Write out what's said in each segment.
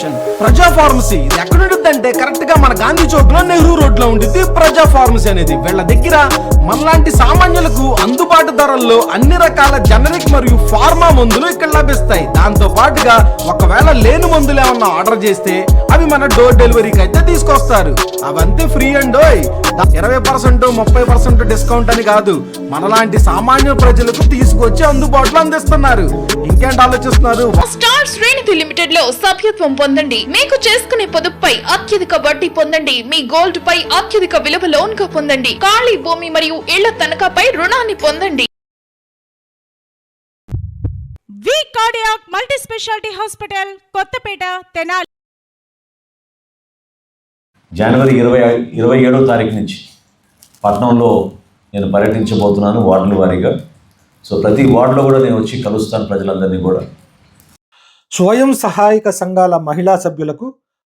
Solution ప్రజా ఏంటంటే కరెక్ట్గా మన గాంధీ చౌక్లో నెహ్రూ రోడ్లో ఉంటుంది ప్రజా ఫార్మసీ అనేది. వీళ్ళ దగ్గర మనలాంటి సామాన్యులకు అందుబాటు ధరల్లో అన్ని రకాల జనరిక్ మరియు ఫార్మా మందులు ఇక్కడ లభిస్తాయి. దాంతో పాటుగా ఒకవేళ లేని మందులు ఏమన్నా ఆర్డర్ చేస్తే అవి మన డోర్ డెలివరీకి అయితే తీసుకొస్తారు. అవంతే ఫ్రీ అండోయ్ ఇరవై పర్సెంట్ ముప్పై పర్సెంట్ డిస్కౌంట్ అని కాదు. మనలాంటి సామాన్య ప్రజలకు తీసుకొచ్చి అందుబాటులో అందిస్తున్నారు. ఇంకేంటి ఆలోచిస్తున్నారు? స్టార్ శ్రేణి లిమిటెడ్లో సభ్యత్వం పొందండి. మీకు చేసుకునే పొదుపుపై అత్యధిక వడ్డీ పొందండి. మీ గోల్డ్ పై అత్యధిక విలువ లోన్గా పొందండి. ఖాళీ భూమి మరియు ఇళ్ళ తనఖాపై రుణాన్ని పొందండి. V cardiac multi speciality hospital Kothapeta Tenali. జనవరి ఇరవై ఇరవై ఏడో తారీఖు నుంచి పట్నంలో నేను పర్యటించబోతున్నాను వార్డుల వారీగా. సో ప్రతి వార్డులో కూడా నేను వచ్చి కలుస్తాను ప్రజలందరినీ కూడా. స్వయం సహాయక సంఘాల మహిళా సభ్యులకు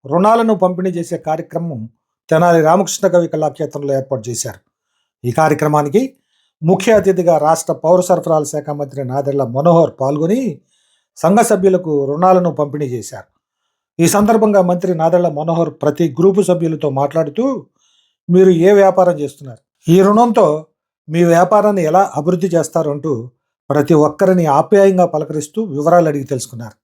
రుణాలను పంపిణీ చేసే కార్యక్రమం తెనాలి రామకృష్ణ కవి కళాక్షేత్రంలో ఏర్పాటు చేశారు. ఈ కార్యక్రమానికి ముఖ్య అతిథిగా రాష్ట్ర పౌర సరఫరాల శాఖ మంత్రి నాదెళ్ళ మనోహర్ పాల్గొని సంఘ సభ్యులకు రుణాలను పంపిణీ చేశారు. ఈ సందర్భంగా మంత్రి నాదెళ్ళ మనోహర్ ప్రతి గ్రూపు సభ్యులతో మాట్లాడుతూ మీరు ఏ వ్యాపారం చేస్తున్నారు? ఈ రుణంతో మీ వ్యాపారాన్ని ఎలా అభివృద్ధి చేస్తారు? అంటూ ప్రతి ఒక్కరిని ఆప్యాయంగా పలకరిస్తూ వివరాలు అడిగి తెలుసుకున్నారు.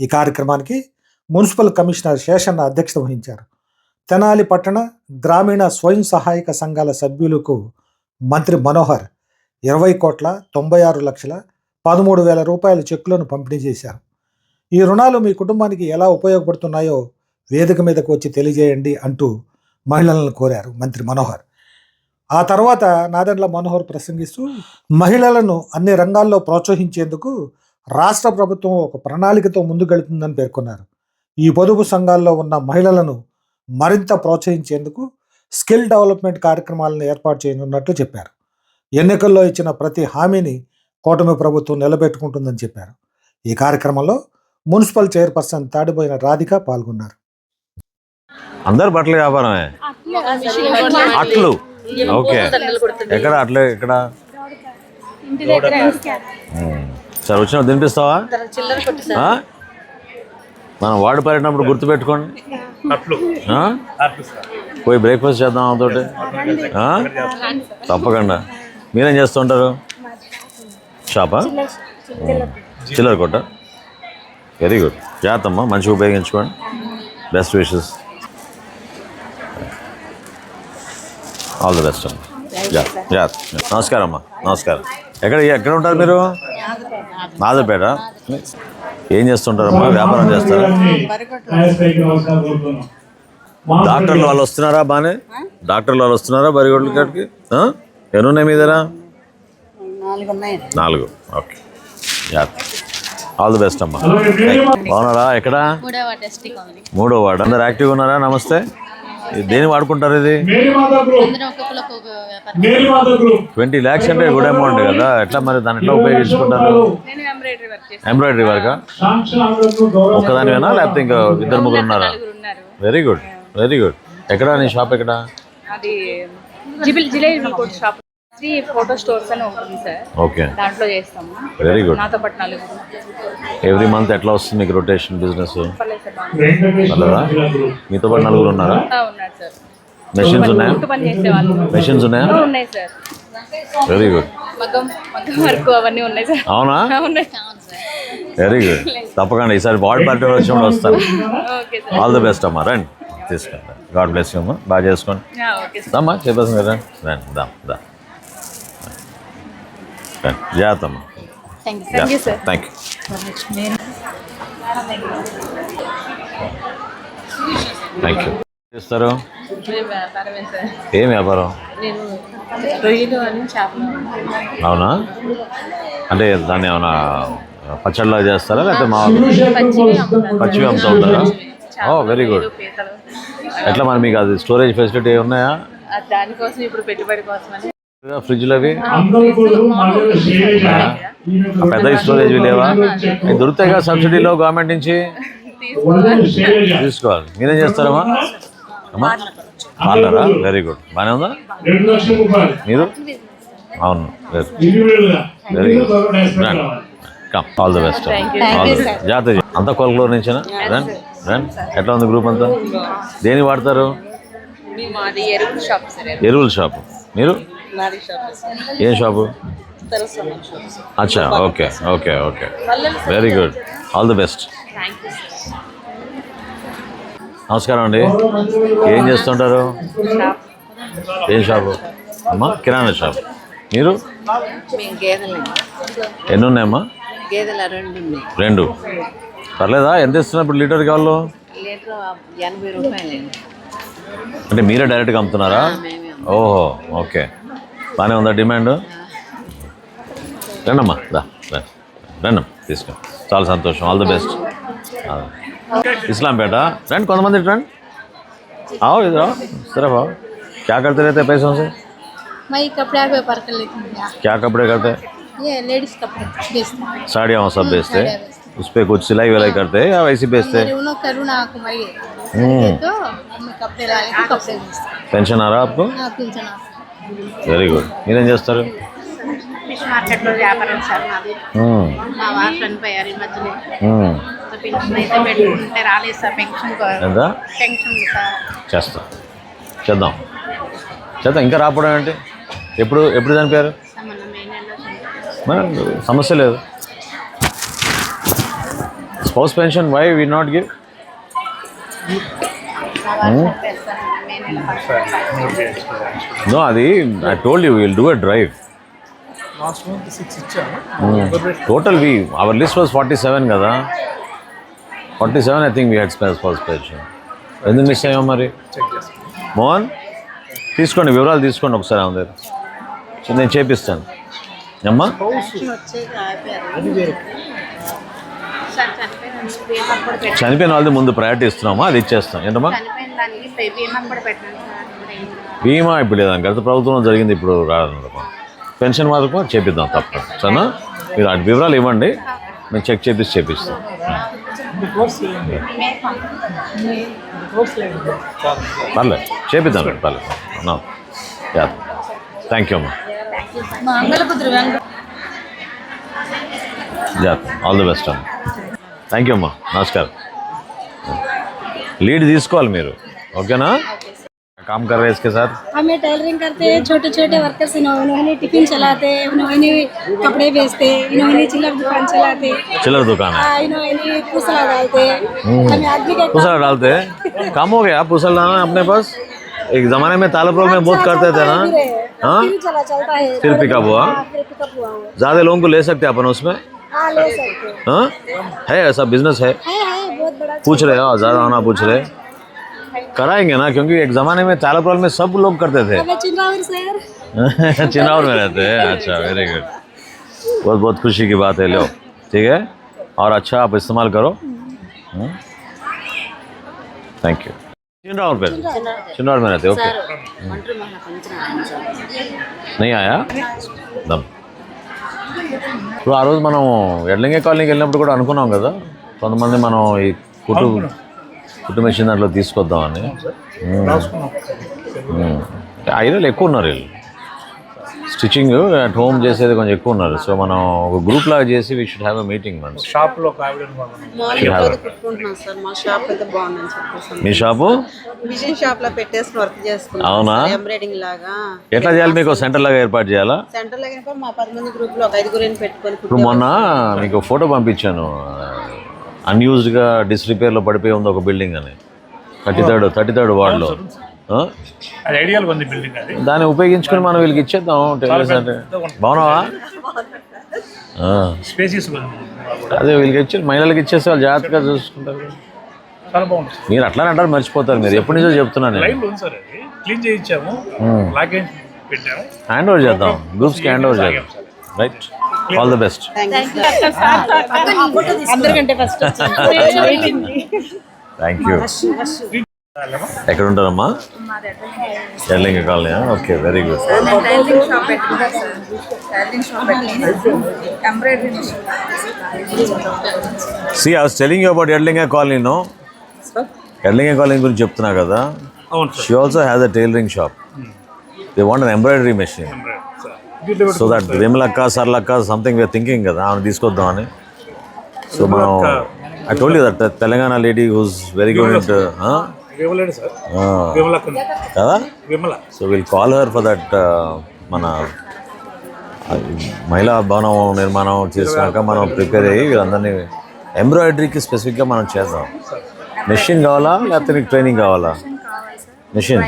ఈ కార్యక్రమానికి మున్సిపల్ కమిషనర్ శేషన్న అధ్యక్షత వహించారు. తెనాలి పట్టణ గ్రామీణ స్వయం సహాయక సంఘాల సభ్యులకు మంత్రి మనోహర్ ఇరవై కోట్ల తొంభై ఆరు లక్షల పదమూడు వేల రూపాయల చెక్కులను పంపిణీ చేశారు. ఈ రుణాలు మీ కుటుంబానికి ఎలా ఉపయోగపడుతున్నాయో వేదిక మీదకు వచ్చి తెలియజేయండి అంటూ మహిళలను కోరారు మంత్రి మనోహర్. ఆ తర్వాత నాదెండ్ల మనోహర్ ప్రసంగిస్తూ మహిళలను అన్ని రంగాల్లో ప్రోత్సహించేందుకు రాష్ట్ర ప్రభుత్వం ఒక ప్రణాళికతో ముందుకెళ్తుందని పేర్కొన్నారు. ఈ పొదుపు సంఘాల్లో ఉన్న మహిళలను మరింత ప్రోత్సహించేందుకు స్కిల్ డెవలప్మెంట్ కార్యక్రమాలను ఏర్పాటు చేయనున్నట్లు చెప్పారు. ఎన్నికల్లో ఇచ్చిన ప్రతి హామీని కూటమి ప్రభుత్వం నిలబెట్టుకుంటుందని చెప్పారు. ఈ కార్యక్రమంలో మున్సిపల్ చైర్పర్సన్ తాడిపోయిన రాధిక పాల్గొన్నారు. అందరు బట్టల వ్యాపారమే? అట్లు. ఓకే. ఎక్కడ అట్లు ఎక్కడ ఉమ్. సరే వచ్చిన తినిపిస్తావా? ఆ? మనం వాడు పడినప్పుడు గుర్తుపెట్టుకోండి ఆ? పోయి బ్రేక్ఫాస్ట్ చేద్దాం అతోటి తప్పకుండా. మీరేం చేస్తుంటారు? షాపా? చిల్లర కొట్ట. వెరీ గుడ్ జాగ్రత్తమ్మా మంచిగా ఉపయోగించుకోండి. Best wishes all the best అమ్మా. జా జాగ్రత్త నమస్కారం అమ్మా నమస్కారం. ఎక్కడ ఎక్కడ ఉంటారు మీరు? నాదపేట. ఏం చేస్తుంటారమ్మా? వ్యాపారం చేస్తారా? డాక్టర్లు వాళ్ళు వస్తున్నారా బానే? డాక్టర్లు వాళ్ళు వస్తున్నారా బరిగొడ్ల కాడికి? ఎన్ని ఉన్నాయి మీ దగ్గర? నాలుగు. ఉన్నాయి నాలుగు ఓకే ఆల్ ది బెస్ట్ అమ్మా బాగున్నారా? ఎక్కడ? మూడో వార్డు. అందరు యాక్టివ్గా ఉన్నారా? నమస్తే. దేని వాడుకుంటారు ఇది? ట్వంటీ ల్యాక్స్ అంటే గుడ్ అమౌంట్ కదా. ఎట్లా మరి దాన్ని ఎట్లా ఉపయోగించుకుంటారు? నేను ఎంబ్రాయిడరీ వర్క్ చేస్తాను. Embroidery work? ఒక్కదానివేనా? లేకపోతే ఇంకా ఇద్దరు ముగ్గురు ఉన్నారా? ఉన్నారు. Very good. Very good. ఎక్కడ నీ షాప్ ఎక్కడ? శ్రీ ఫోటో స్టోర్స్ అని సార్. ఓకే. దాంట్లో చేస్తాము. వెరీ గుడ్ నాతో పాటు నలుగురు. ఎవ్రీ మంత్ ఎట్లా వస్తుంది మీకు రొటేషన్ బిజినెస్ పర్లేదు మీతో పాటు నలుగురు ఉన్నారా? ఉన్నారు సార్. మెషిన్స్ ఉన్నాయా? పని మెషిన్స్ ఉన్నాయా? ఉన్నాయి సార్. వెరీ గుడ్ మగ్గం మగ్గం వర్క్ అవన్నీ ఉన్నాయి సార్. అవునా? ఉన్నాయి. వెరీ గుడ్ తప్పకుండా ఈసారి వార్డ్ పార్టీ వచ్చినప్పుడు వస్తాను. ఆల్ ది బెస్ట్ అమ్మా. రండి. తీసుకుంటా గాడ్ బ్లెస్ అమ్మా. బాగా చేసుకోండి. దమ్మా చెప్పేసి కదా రండి దా దా. రండి జాగ్రత్త అమ్మా థ్యాంక్ యూ థ్యాంక్ యూ చేస్తారు ఏం వ్యాపారం అవునా? అంటే దాన్ని ఏమైనా పచ్చడిలా చేస్తారా లేకపోతే మా పచ్చివి అమ్ముతూ ఉంటారా ఓ వెరీ గుడ్ ఎట్లా మరి మీకు అది స్టోరేజ్ ఫెసిలిటీ ఉన్నాయా ఆ దానికోసం ఇప్పుడు పెట్టుబడి కోసం ఫ్రిడ్జ్లు అవి పెద్ద స్టోరేజ్ లేవా? దొరుకుతాయి కదా సబ్సిడీలో గవర్నమెంట్ నుంచి? తీసుకోవాలి. మీరేం చేస్తారమ్మా? అమ్మా పార్లరా? వెరీ గుడ్ బాగానే ఉందా? మీరు? అవును. Very good come all the best all the జాగ్రత్త అంత కొలకలూరు నుంచేనా? రండి రండి ఎట్లా ఉంది గ్రూప్ అంతా? దేని వాడతారు? మాది ఎరువుల షాప్ సార్ ఎరువుల షాపు. మీరు? ఏం షాపు? అచ్చా okay okay okay. Very good all the best నమస్కారం అండి. ఏం చేస్తుంటారు? ఏం షాపు? అమ్మా కిరాణా షాప్. మీరు? ఎన్ని ఉన్నాయమ్మా రెండు. పర్లేదా? ఎంత ఇస్తున్నారు ఇప్పుడు లీటర్ కావాలో అంటే మీరే డైరెక్ట్గా అమ్ముతున్నారా? మేమే ఓహో ఓకే. బాగానే ఉందా డిమాండ్ రండమ్మా దా రండి రండి తీసుకో చాలా సంతోషం ఆల్ ది బెస్ట్ ఇస్లాంపేట రండి కొంతమంది ఇటు రండి आओ इधर आओ इस तरफ आओ क्या करते रहते हैं पैसों से मैं ये कपड़ा का व्यापार कर लेती हूँ यहाँ। क्या कपड़े करते हैं ये लेडीज कपड़े बेचते हैं साड़ियाँ वो सब हम्म, बेचते साड़ियाँ हैं उस पर कुछ सिलाई विलाई करते हैं या वैसे ही बेचते मेरे हैं उन्होंने करुणा कुमारी हम्म। है तो मैं कपड़े ला लेती हूँ कपड़े बेचती हूँ పెన్షన్ ఆరా आपको हाँ पिंचन आता వెరీ గుడ్ మీరేం చేస్తారు? ఫిష్ మార్కెట్లో వ్యాపారం సార్ నాది మ్మ్. మా వారు చనిపోయారు ఈ మధ్యలో మ్మ్. సో పెన్షన్ అయితే పెట్టుకుంటే రాలేదు సార్ పెన్షన్ ఎంత పెన్షన్ సార్. చేస్తాం. చేద్దాం. చేద్దాం. ఇంకా రాకపోవడం ఏంటి? ఎప్పుడు ఎప్పుడు చనిపోయారు? సమస్య లేదు. Spouse pension why we not give no అది I told you will do a drive total we our list was forty seven కదా. Forty seven I think we had space first pension ఎందుకు మిస్ అయ్యాం మరి? మోహన్ తీసుకోండి వివరాలు తీసుకోండి ఒకసారి ఆమె దగ్గర. నేను చేపిస్తాను. అమ్మా? చనిపోయిన వాళ్ళది ముందు ప్రయారిటీ ఇస్తున్నామా? అది ఇచ్చేస్తాం. ఏంటమ్మా? బీమా కూడా పెట్టాను సార్. మరి ఏం కాదు. బీమా ఇప్పుడు లేదండి గత ప్రభుత్వంలో జరిగింది ఇప్పుడు రాదన్నమాట పెన్షన్ వరకు చేపిద్దాం తప్ప సరేనా? మీరు ఆ వివరాలు ఇవ్వండి. మేము చెక్ చేపిసి చేపిస్తాం. పర్లేదు చేపిద్దాం పర్లేదు నా. యా థ్యాంక్ యూ అమ్మా. Mangalaputri Venkata yeah all the best అమ్మా. థ్యాంక్ యూ అమ్మా. నమస్కారం. లీడ్ తీసుకోవాలి మీరు. ओके ना काम कर रहे हैं इसके साथ? हम ये टेलरिंग करते हैं छोटे छोटे वर्कर्स इन्होंने टिफ़िन चलाते हैं इन्होंने कपड़े बेचते हैं इन्होंने चिल्लर दुकान चलाते। चिल्लर दुकान? है इन्होंने पुसला डालते। हम्म। हैं पुसला डालते हैं? काम हो गया पुसल डालना अपने पास? एक जमाने में तालब में बहुत अच्छा, करते थे ना? हाँ फिर पिकअप हाँ, हुआ? ज़्यादा लोगों को ले सकते अपन उसमें? हाँ, हाँ? है। ऐसा बिज़नेस है? पूछ रहे हो ज़्यादा आना पूछ रहे हैं। कराएंगे ना क्योंकि एक जमाने में तालपुर में सब लोग करते थे हमें चिन्नावर शहर चिन्नौर में रहते हैं अच्छा वेरी गुड बहुत बहुत खुशी की बात है लो ठीक है और अच्छा आप इस्तेमाल करो थैंक यू चिन्नौर पे चिन्नौर में रहते ओके नहीं आया దమ్ ఇప్పుడు ఆ రోజు మనం ఎడ్లింగే కాలనీకి వెళ్ళినప్పుడు కూడా అనుకున్నాం కదా కొంతమంది మనం ఈ కుటు కుట్టు మెషిన్ దాంట్లో తీసుకొద్దామని. ఐదు ఎక్కువ ఉన్నారు వీళ్ళు. స్టిచ్చింగ్ అట్ హోమ్ చేసేది కొంచెం ఎక్కువ ఉన్నారు. సో మనం ఒక గ్రూప్ లాగా చేసి we should have a meeting మన సార్. మా షాప్ మిషన్ షాప్? లో పెట్టేసి వర్క్ చేసుకున్నాం అవునా? ఎంబ్రాయిడింగ్ లాగా. ఎట్లా చేయాలి మీకు? సెంటర్ లాగా ఏర్పాటు చేయాలా? సెంటర్లో మా పది మంది గ్రూప్లో ఒక ఐదుగురిని పెట్టుకొని ఇప్పుడు మొన్న మీకు ఫోటో పంపించాను. అన్యూజ్డ్గా డిస్రిపేర్లో పడిపోయి ఉంది ఒక బిల్డింగ్ అని. థర్టీ థర్డ్ థర్టీ థర్డ్ వార్డులో దాన్ని ఉపయోగించుకొని మనం వీళ్ళకి ఇచ్చేద్దాం టెలివిజన్ అంటే. బాగున్నావా? అదే వీళ్ళకి ఇచ్చి మహిళలకు ఇచ్చేసి వాళ్ళు జాగ్రత్తగా చూసుకుంటారు మీరు అట్లానే అంటారు మర్చిపోతారు మీరు. ఎప్పటి నుంచో చెప్తున్నాను క్లీన్ చేయించాము. హ్యాండ్ ఓవర్ చేద్దాం. గ్రూప్స్కి హ్యాండ్ ఓవర్ చేద్దాం. రైట్ ఆల్ ద బెస్ట్ అందరికంటే ఫస్ట్ థ్యాంక్ యూ ఎక్కడ ఉంటారమ్మా Ellinga colony okay very good see I was telling you about Edlinga colony no Edlinga colony గురించి చెప్తున్నా కదా? She also has a tailoring shop they want an embroidery machine so that Vimalakka Saralakka something we are thinking కదా ఆమె తీసుకొద్దామని. So మనం I told you that Telangana lady who's very good it sir కదా? So will call her for that మన మహిళా భవనం నిర్మాణం చేసినాక మనం ప్రిపేర్ అయ్యి వీళ్ళందరినీ ఎంబ్రాయిడరీకి స్పెసిఫిక్గా మనం చేద్దాం. మెషిన్ కావాలా లేకపోతే నీకు ట్రైనింగ్ కావాలా? Machine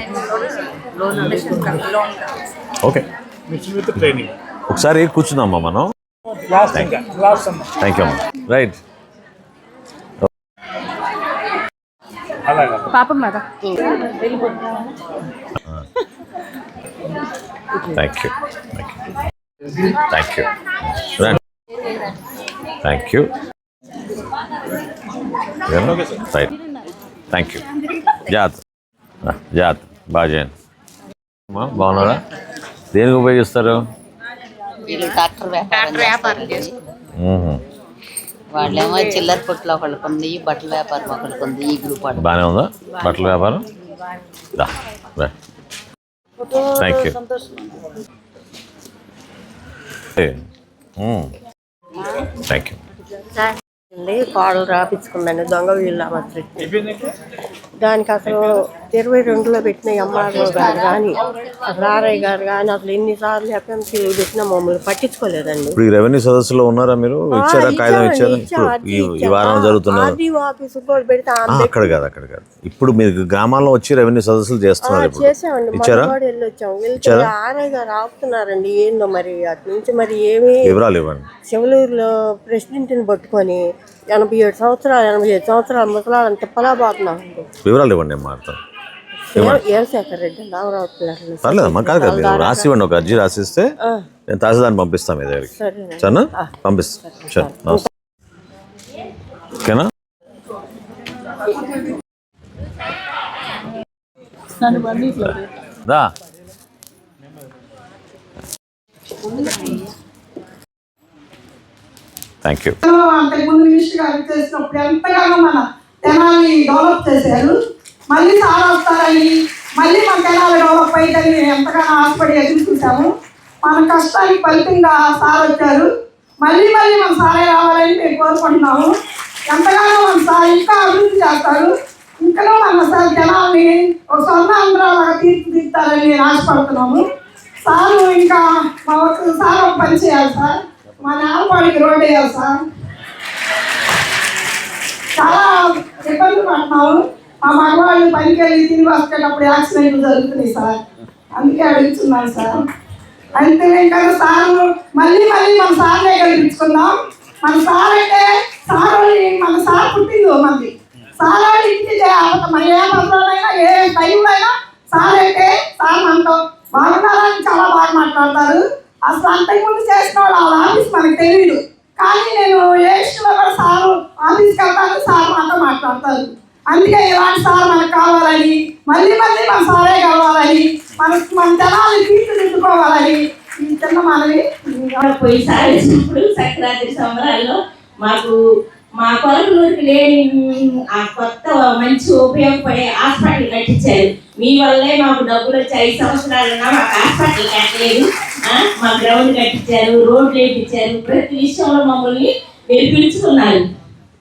okay machine with training ఒకసారి కూర్చుందామా మనం? థ్యాంక్ యూ అమ్మా. రైట్ అలాగా. పాపం కదా. Thank you thank you thank you right thank you జాత్ జాత్ బాగా చేయండి అమ్మా, బాగున్నారా? దేనికి ఉపయోగిస్తారు? వీళ్ళు వ్యాపారం. వాళ్ళేమో చిల్లర కొట్లు ఒకళ్ళకి ఉంది బట్టల వ్యాపారం ఒకళ్ళకి ఉంది ఈ గ్రూప్ వాళ్ళు బాగానే ఉందా? బట్టల వ్యాపారం? థ్యాంక్ యూ థ్యాంక్ యూ కోడలు రాపించుకుందండి దొంగ వీళ్ళు దానికి అసలు ఇరవై రెండులో పెట్టిన ఎంఆర్ఓ గారు కానీ ఆర్ఐ గారు కానీ అసలు ఎన్నిసార్లు ఎఫ్ఎంసీలు పెట్టినా మమ్మల్ని పట్టించుకోలేదండి. ఇప్పుడు ఈ రెవెన్యూ సదస్సులో ఉన్నారా మీరు? ఇచ్చారా కాగితం ఇచ్చారా? ఇప్పుడు ఈ వారం జరుగుతున్నారు ఆఫీసు కూడా పెడితే అక్కడ కాదు అక్కడ కాదు. ఇప్పుడు మీరు గ్రామాల్లో వచ్చి రెవెన్యూ సదస్సులు చేస్తున్నారు చేసామండి ఇచ్చారా? వెళ్తే ఇచ్చారా? ఆర్ఐ గారు ఆపుతున్నారండి ఏందో మరి అటు నుంచి మరి ఏమి వివరాలు ఇవ్వండి. చెవులూరులో ప్రెసిడెంట్ని పట్టుకొని ఎనభై ఏడు సంవత్సరాలు ఎనభై ఏడు సంవత్సరాలు ముసలాళ్ళని తిప్పలా పోతున్నామండి వివరాలు ఇవ్వండి మాట్లాడతాను పర్లేదమ్మా కాదు కదా మీరు రాసి ఇవ్వండి ఒక అర్జీ రాసిస్తే నేను తహసీల్దార్ని పంపిస్తాను మీ దగ్గరికి. సరేనా? పంపిస్తాను సరే. నమస్తే. ఓకేనా? దా. Thank you. అంతకుముందు మినిస్టర్ గారు చేసినప్పుడు ఎంతగానో మన తెనాలి డెవలప్ చేశారు. మళ్ళీ సార్ వస్తారని మళ్ళీ మన తెనాలి డెవలప్ అయ్యిందని మేము ఎంతగానో ఆశపడి ఎదురు చూసాము మన కష్టానికి ఫలితంగా సార్ వచ్చారు. మళ్ళీ మళ్ళీ మన సారే రావాలని మేము కోరుకుంటున్నాము. ఎంతగానో మన సార్ ఇంకా అభివృద్ధి చేస్తారు. ఇంకా మన సార్ జనాల్ని ఒక స్వర్ణ ఆంధ్రాలాగా తీర్చిదిద్దారని నేను ఆశపడుతున్నాము. సార్ ఇంకా మా ఒక సార్ ఒక పని చేయాలి సార్. మా నేలపాడికి రోడ్ వేయాలి సార్. చాలా ఇబ్బంది పడుతున్నాము. మా మగవాళ్ళు పనికి వెళ్ళి తిరిగి వచ్చేటప్పుడు యాక్సిడెంట్లు జరుగుతున్నాయి సార్. అందుకే అడుగుతున్నాను సార్. అంతే కదా సార్ మళ్ళీ మళ్ళీ మన సార్నే కల్పించుకుందాం. మన సార్ అంటే సార్ మన సార్ పుట్టిందో మంది సార్ వాళ్ళ ఇంటికి మన ఏ పత్రాలైనా ఏ టైంలో అయినా సార్ అంటే సార్ మనతో బాగున్నారని చాలా బాగా మాట్లాడతారు. అసలు అంతకుముందు చేసిన వాళ్ళు వాళ్ళ ఆఫీస్ మనకు తెలియదు కానీ నేను ఏ ఇష్టంలో కూడా సారు ఆఫీస్కి వెళ్తాను సార్ మాతో మాట్లాడతారు. అందుకే ఇలాంటి సార్ మనకు కావాలని మళ్ళీ మళ్ళీ మన సారే కావాలని మన మన జనాలు తీర్చిదిద్దుకోవాలని ఈ చిన్న మనవి పోయిసారి ఇప్పుడు సంక్రాంతి సంబరాల్లో మాకు మా కొలకలూరికి లేని ఆ కొత్త మంచి ఉపయోగపడే హాస్పిటల్ కట్టించారు. మీ వల్లే మాకు డబ్బులు వచ్చి ఐదు సంవత్సరాలున్నా మాకు హాస్పిటల్ కట్టలేదు. మా గ్రౌండ్ కట్టించారు రోడ్లు వేయించారు. ప్రతి విషయంలో మమ్మల్ని మీరు పిలుచుకున్నారు.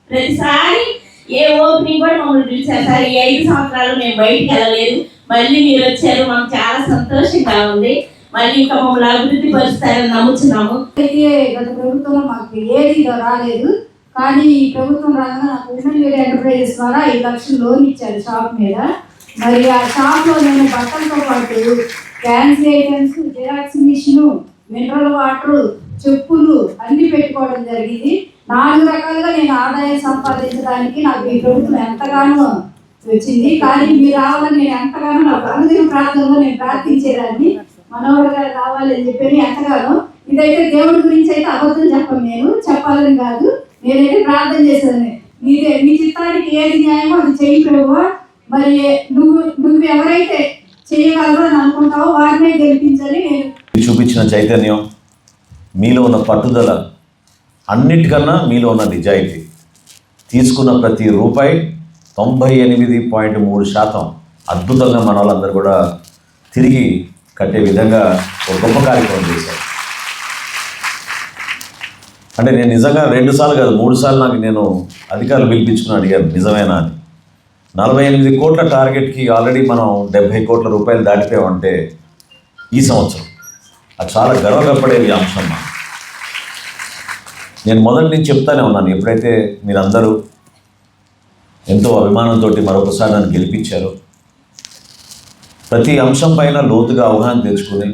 ప్రతిసారి ఏ ఓపెనింగ్ కూడా మమ్మల్ని పిలిచారు సార్ ఈ ఐదు సంవత్సరాలు మేము బయటికి వెళ్ళలేదు. మళ్ళీ మీరు వచ్చారు. మాకు చాలా సంతోషంగా ఉంది. మళ్ళీ ఇంకా మమ్మల్ని అభివృద్ధి పరుస్తారని నమ్ముతున్నాము. అయితే గత ప్రభుత్వంలో మాకు ఏది రాలేదు. కానీ ఈ ప్రభుత్వం రాగా నాకు ఉమెన్ ఎంటర్ప్రైజెస్ ద్వారా ఐదు లక్షలు లోన్ ఇచ్చారు షాప్ మీద. మరి ఆ షాప్లో నేను బట్టలతో పాటు fancy items xerox machine mineral water చెప్పులు అన్ని పెట్టుకోవడం జరిగింది. నాలుగు రకాలుగా నేను ఆదాయం సంపాదించడానికి నాకు ఈ ప్రభుత్వం ఎంతగానో వచ్చింది. కానీ మీరు రావాలని నేను ఎంతగానో నాకు అనుదిన ప్రార్థనలో నేను ప్రార్థించేదాన్ని. మనోహర్ గారు రావాలని చెప్పి ఎంతగానో ఇదైతే దేవుడి గురించి అయితే అబద్ధం చెప్పను నేను. చెప్పాలని కాదు. నేనైతే ప్రార్థన చేసేదాన్ని. మీదే మీ చిత్తానికి ఏది న్యాయమో అది చేయి ప్రభువా. మరి నువ్వు నువ్వు ఎవరైతే చేయగలరు అని అనుకుంటావో వారినే గెలిపించాలి నేను చూపించిన చైతన్యం మీలో ఉన్న పట్టుదల అన్నిటికన్నా మీలో ఉన్న నిజాయితీ. తీసుకున్న ప్రతి రూపాయి తొంభై ఎనిమిది పాయింట్ మూడు శాతం అద్భుతంగా మన వాళ్ళందరూ కూడా తిరిగి కట్టే విధంగా ఒక గొప్ప కార్యక్రమం చేశారు. అంటే నేను నిజంగా రెండు సార్లు కాదు మూడు సార్లు నాకు నేను అధికారులు పిలిపించుకుని అడిగాను నిజమేనా అని. నలభై ఎనిమిది కోట్ల టార్గెట్కి ఆల్రెడీ మనం డెబ్భై కోట్ల రూపాయలు దాటిపోయామంటే ఈ సంవత్సరం. అది చాలా గర్వపడే అంశం. నేను మొదటి నుంచి చెప్తానే ఉన్నాను ఎప్పుడైతే మీరందరూ ఎంతో అభిమానంతో మరొకసారి నన్ను గెలిపించారు ప్రతి అంశం పైన లోతుగా అవగాహన తెచ్చుకుని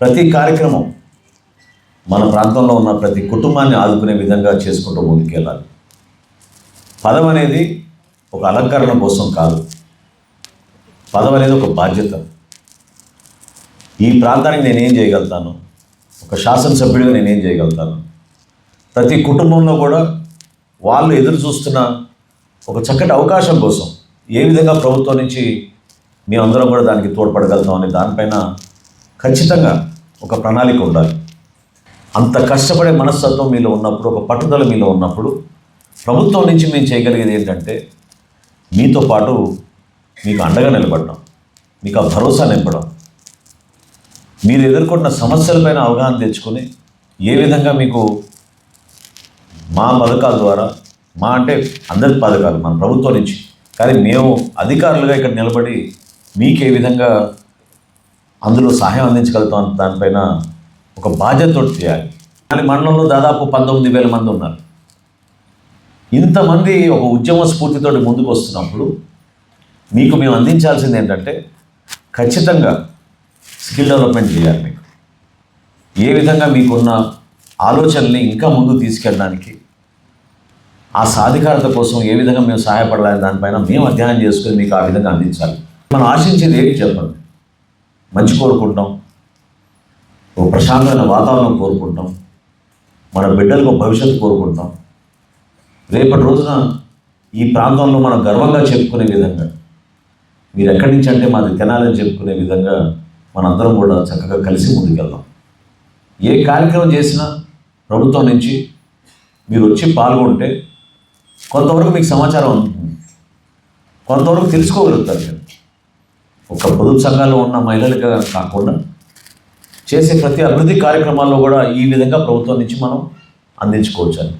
ప్రతి కార్యక్రమం మన ప్రాంతంలో ఉన్న ప్రతి కుటుంబాన్ని ఆదుకునే విధంగా చేసుకుంటూ ముందుకెళ్ళాలి. పదం అనేది ఒక అలంకరణ కోసం కాదు పదం అనేది ఒక బాధ్యత. ఈ ప్రాంతానికి నేనేం చేయగలుగుతాను? ఒక శాసనసభ్యుడిగా నేనేం చేయగలుగుతాను? ప్రతి కుటుంబంలో కూడా వాళ్ళు ఎదురు చూస్తున్న ఒక చక్కటి అవకాశం కోసం ఏ విధంగా ప్రభుత్వం నుంచి మేమందరం కూడా దానికి తోడ్పడగలుగుతాం అనే దానిపైన ఖచ్చితంగా ఒక ప్రణాళిక ఉండాలి. అంత కష్టపడే మనస్తత్వం మీలో ఉన్నప్పుడు ఒక పట్టుదల మీలో ఉన్నప్పుడు ప్రభుత్వం నుంచి మేము చేయగలిగేది ఏంటంటే మీతో పాటు మీకు అండగా నిలబడడం మీకు ఆ భరోసా నింపడం మీరు ఎదుర్కొన్న సమస్యలపైన అవగాహన తెచ్చుకొని ఏ విధంగా మీకు మా పథకాల ద్వారా మా అంటే అందరి పథకాలు మన ప్రభుత్వం నుంచి. కానీ మేము అధికారులుగా ఇక్కడ నిలబడి మీకు ఏ విధంగా అందులో సహాయం అందించగలుగుతాం దానిపైన ఒక బాధ్యతతో చేయాలి. కానీ మండలంలో దాదాపు పంతొమ్మిది వేల మంది ఉన్నారు. ఇంతమంది ఒక ఉద్యమ స్ఫూర్తితో ముందుకు వస్తున్నప్పుడు మీకు మేము అందించాల్సింది ఏంటంటే ఖచ్చితంగా స్కిల్ డెవలప్మెంట్ చేయాలి మీకు. ఏ విధంగా మీకున్న ఆలోచనల్ని ఇంకా ముందు తీసుకెళ్ళడానికి ఆ సాధికారత కోసం ఏ విధంగా మేము సహాయపడాలని దానిపైన మేము అధ్యయనం చేసుకొని మీకు ఆ విధంగా అందించాలి. మనం ఆశించేది ఏంటి చెప్పండి? మంచి కోరుకుంటాం ఒక ప్రశాంతమైన వాతావరణం కోరుకుంటాం మన బిడ్డలకు భవిష్యత్తు కోరుకుంటాం రేపటి రోజున ఈ ప్రాంతంలో మనం గర్వంగా చెప్పుకునే విధంగా మీరు ఎక్కడి నుంచి అంటే మాది తినాలని చెప్పుకునే విధంగా మనందరం కూడా చక్కగా కలిసి ముందుకెళ్దాం. ఏ కార్యక్రమం చేసినా ప్రభుత్వం నుంచి మీరు వచ్చి పాల్గొంటే కొంతవరకు మీకు సమాచారం అందుతుంది. కొంతవరకు తెలుసుకోగలుగుతారు మీరు. ఒక పొదుపు సంఘాల్లో ఉన్న మహిళలుగా కాకుండా చేసే ప్రతి అభివృద్ధి కార్యక్రమాల్లో కూడా ఈ విధంగా ప్రభుత్వం నుంచి మనం అందించుకోవచ్చు అని.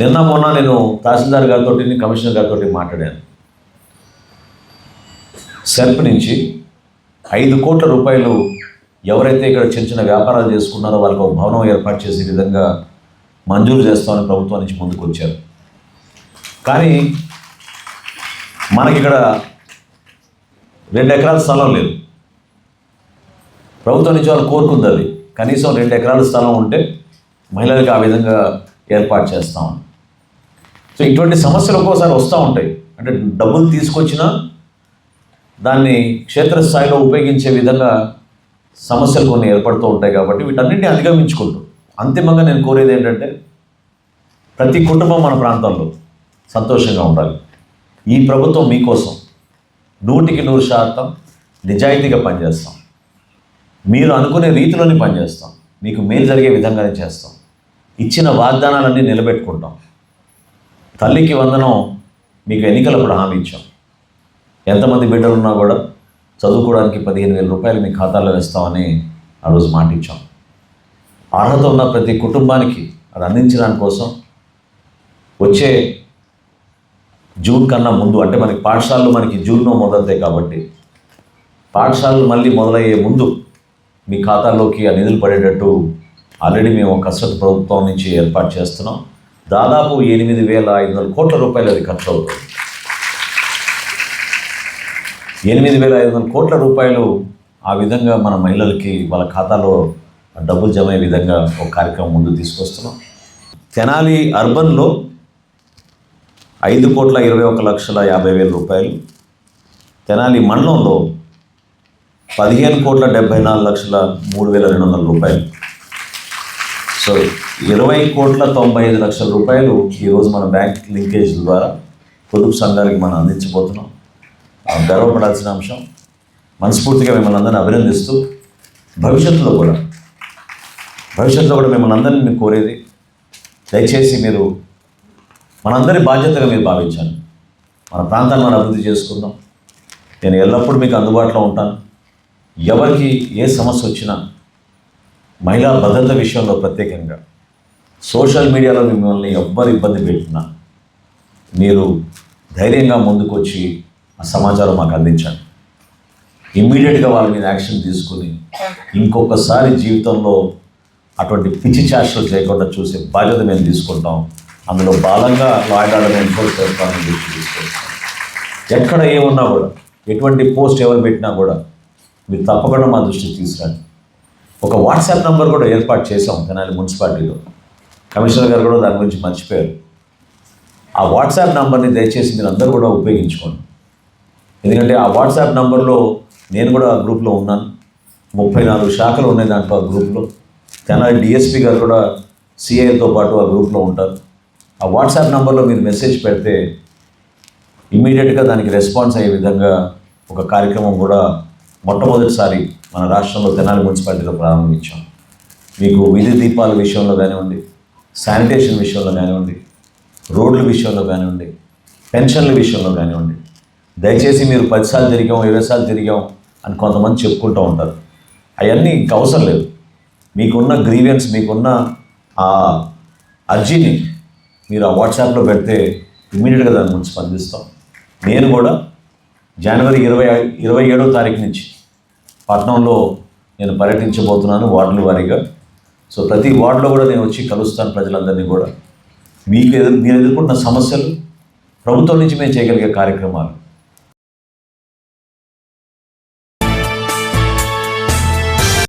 నిన్న మొన్న నేను తహసీల్దార్ గారితో కమిషనర్ గారితో మాట్లాడాను. సెర్ప్ నుంచి ఐదు కోట్ల రూపాయలు ఎవరైతే ఇక్కడ చిన్న చిన్న వ్యాపారాలు చేసుకున్నారో వాళ్ళకి ఒక భవనం ఏర్పాటు చేసే విధంగా మంజూరు చేస్తామని ప్రభుత్వం నుంచి ముందుకు వచ్చారు. కానీ మనకి ఇక్కడ రెండు ఎకరాల స్థలం లేదు. ప్రభుత్వం నుంచి వాళ్ళు కోరుకుంది అది. కనీసం రెండు ఎకరాల స్థలం ఉంటే మహిళలకు ఆ విధంగా ఏర్పాటు చేస్తామని సో ఇటువంటి సమస్యలు ఒక్కోసారి వస్తూ ఉంటాయి. అంటే డబ్బులు తీసుకొచ్చినా దాన్ని క్షేత్రస్థాయిలో ఉపయోగించే విధంగా సమస్యలు కొన్ని ఏర్పడుతూ ఉంటాయి కాబట్టి వీటన్నింటినీ అధిగమించుకుంటూ అంతిమంగా నేను కోరేది ఏంటంటే ప్రతి కుటుంబం మన ప్రాంతంలో సంతోషంగా ఉండాలి. ఈ ప్రభుత్వం మీకోసం నూటికి నూరు శాతం నిజాయితీగా పనిచేస్తాం. మీరు అనుకునే రీతిలోనే పనిచేస్తాం. మీకు మేలు జరిగే విధంగానే చేస్తాం. ఇచ్చిన వాగ్దానాలన్నీ నిలబెట్టుకుంటాం. తల్లికి వందనం మీకు ఎన్నికలప్పుడు హామీ ఇచ్చాం. ఎంతమంది బిడ్డలు ఉన్నా కూడా చదువుకోవడానికి పదిహేను వేల రూపాయలు మీ ఖాతాలో వేస్తామని ఆ రోజు మాట ఇచ్చాం. అర్హత ఉన్న ప్రతి కుటుంబానికి అది అందించడానికి కోసం వచ్చే జూన్ కన్నా ముందు అంటే మనకి పాఠశాలలు మనకి జూన్లో మొదలతాయి కాబట్టి పాఠశాలలు మళ్ళీ మొదలయ్యే ముందు మీ ఖాతాలోకి ఆ నిధులు పడేటట్టు ఆల్రెడీ మేము కసరత్తు ప్రభుత్వం నుంచి ఏర్పాటు చేస్తున్నాం. దాదాపు ఎనిమిది వేల ఐదు వందల కోట్ల రూపాయలు అది ఖర్చు అవుతుంది. ఎనిమిది వేల ఐదు వందల కోట్ల రూపాయలు ఆ విధంగా మన మహిళలకి వాళ్ళ ఖాతాలో డబ్బులు జమ అయ్యే విధంగా ఒక కార్యక్రమం ముందు తీసుకొస్తున్నాం. తెనాలి అర్బన్లో ఐదు కోట్ల ఇరవై ఒక లక్షల యాభై వేల రూపాయలు. తెనాలి మండలంలో పదిహేను కోట్ల డెబ్బై నాలుగు లక్షల మూడు వేల రెండు వందల రూపాయలు. సో ఇరవై కోట్ల తొంభై ఐదు లక్షల రూపాయలు ఈరోజు మన బ్యాంక్ లింకేజ్ ద్వారా పొదుపు సంఘానికి మనం అందించబోతున్నాం. గర్వపడాల్సిన అంశం మనస్ఫూర్తిగా మిమ్మల్ని అందరిని అభినందిస్తూ భవిష్యత్తులో కూడా భవిష్యత్తులో కూడా మిమ్మల్ని అందరినీ నేను కోరేది దయచేసి మీరు మనందరి బాధ్యతగా మీరు భావించాలి. మన ప్రాంతాన్ని మనం అభివృద్ధి చేసుకుందాం. నేను ఎల్లప్పుడూ మీకు అందుబాటులో ఉంటాను. ఎవరికి ఏ సమస్య వచ్చినా మహిళా భద్రత విషయంలో ప్రత్యేకంగా సోషల్ మీడియాలో మిమ్మల్ని ఎవ్వరు ఇబ్బంది పెట్టినా మీరు ధైర్యంగా ముందుకొచ్చి ఆ సమాచారం మాకు అందించాను ఇమ్మీడియట్గా వాళ్ళ మీద యాక్షన్ తీసుకుని ఇంకొకసారి జీవితంలో అటువంటి పిచ్చి చేష్టలు చేయకుండా చూసే బాధ్యత మేము తీసుకుంటాం. అందులో బాలంగా లాయర్ ఆర్డర్ ఎన్ఫోర్స్ చేస్తామని చెప్పి తీసుకుంటాం. ఎక్కడ ఏమున్నా కూడా ఎటువంటి పోస్ట్ ఎవరు పెట్టినా కూడా మీరు తప్పకుండా మా దృష్టికి తీసుకురండి. ఒక వాట్సాప్ నెంబర్ కూడా ఏర్పాటు చేసాం తెనాలి మున్సిపాలిటీలో. కమిషనర్ గారు కూడా దాని గురించి మర్చిపోయారు. ఆ వాట్సాప్ నెంబర్ని దయచేసి మీరు అందరూ కూడా ఉపయోగించుకోండి. ఎందుకంటే ఆ వాట్సాప్ నంబర్లో నేను కూడా ఆ గ్రూప్లో ఉన్నాను. ముప్పై నాలుగు శాఖలు ఉన్నాయి దాంట్లో ఆ గ్రూప్లో. తెనాలి డిఎస్పీ గారు కూడా సిఐతో పాటు ఆ గ్రూప్లో ఉంటారు. ఆ వాట్సాప్ నంబర్లో మీరు మెసేజ్ పెడితే ఇమ్మీడియట్గా దానికి రెస్పాన్స్ అయ్యే విధంగా ఒక కార్యక్రమం కూడా మొట్టమొదటిసారి మన రాష్ట్రంలో తెనాలి మున్సిపాలిటీలో ప్రారంభించాం. మీకు వీధి దీపాల విషయంలో కానివ్వండి శానిటేషన్ విషయంలో కానివ్వండి రోడ్ల విషయంలో కానివ్వండి పెన్షన్ల విషయంలో కానివ్వండి దయచేసి మీరు పదిసార్లు తిరిగాం ఇరవై సార్లు తిరిగాం అని కొంతమంది చెప్పుకుంటూ ఉంటారు. అవన్నీ ఇంక అవసరం లేదు. మీకున్న గ్రీవియన్స్ మీకున్న ఆ అర్జీని మీరు ఆ వాట్సాప్లో పెడితే ఇమ్మీడియట్గా దాని గురించి స్పందిస్తాం. నేను కూడా జనవరి ఇరవై ఇరవై ఏడో తారీఖు నుంచి పట్నంలో నేను పర్యటించబోతున్నాను వార్డుల వారీగా. సో ప్రతి వార్డులో కూడా నేను వచ్చి కలుస్తాను ప్రజలందరినీ కూడా. మీకు ఎదురు మీరు ఎదుర్కొంటున్న సమస్యలు ప్రభుత్వం నుంచి మేము చేయగలిగే కార్యక్రమాలు.